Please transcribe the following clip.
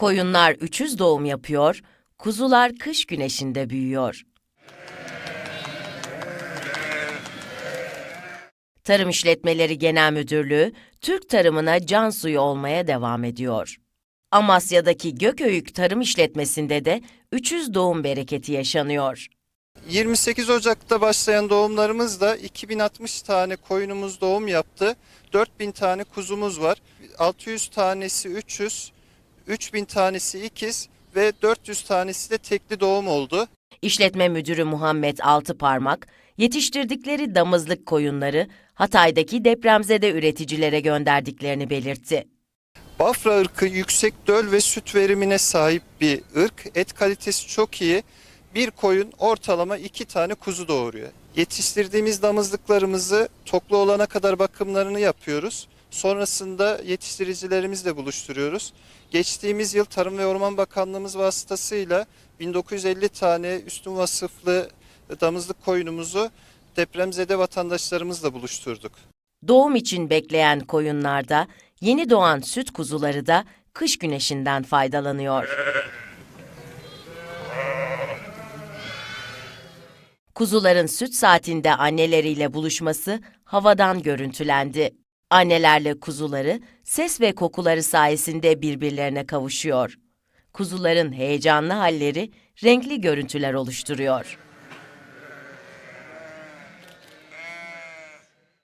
Koyunlar üçüz doğum yapıyor, kuzular kış güneşinde büyüyor. Tarım İşletmeleri Genel Müdürlüğü, Türk tarımına can suyu olmaya devam ediyor. Amasya'daki Gököyük Tarım İşletmesi'nde de 300 doğum bereketi yaşanıyor. 28 Ocak'ta başlayan doğumlarımızda 2060 tane koyunumuz doğum yaptı. 4000 tane kuzumuz var. 600 tanesi 300, 3000 tanesi ikiz ve 400 tanesi de tekli doğum oldu. İşletme Müdürü Muhammed Altıparmak, yetiştirdikleri damızlık koyunları Hatay'daki depremzede üreticilere gönderdiklerini belirtti. Bafra ırkı yüksek döl ve süt verimine sahip bir ırk. Et kalitesi çok iyi. Bir koyun ortalama iki tane kuzu doğuruyor. Yetiştirdiğimiz damızlıklarımızı toklu olana kadar bakımlarını yapıyoruz. Sonrasında yetiştiricilerimizle buluşturuyoruz. Geçtiğimiz yıl Tarım ve Orman Bakanlığımız vasıtasıyla 1950 tane üstün vasıflı damızlık koyunumuzu depremzede vatandaşlarımızla buluşturduk. Doğum için bekleyen koyunlarda, yeni doğan süt kuzuları da kış güneşinden faydalanıyor. Kuzuların süt saatinde anneleriyle buluşması havadan görüntülendi. Annelerle kuzuları ses ve kokuları sayesinde birbirlerine kavuşuyor. Kuzuların heyecanlı halleri renkli görüntüler oluşturuyor.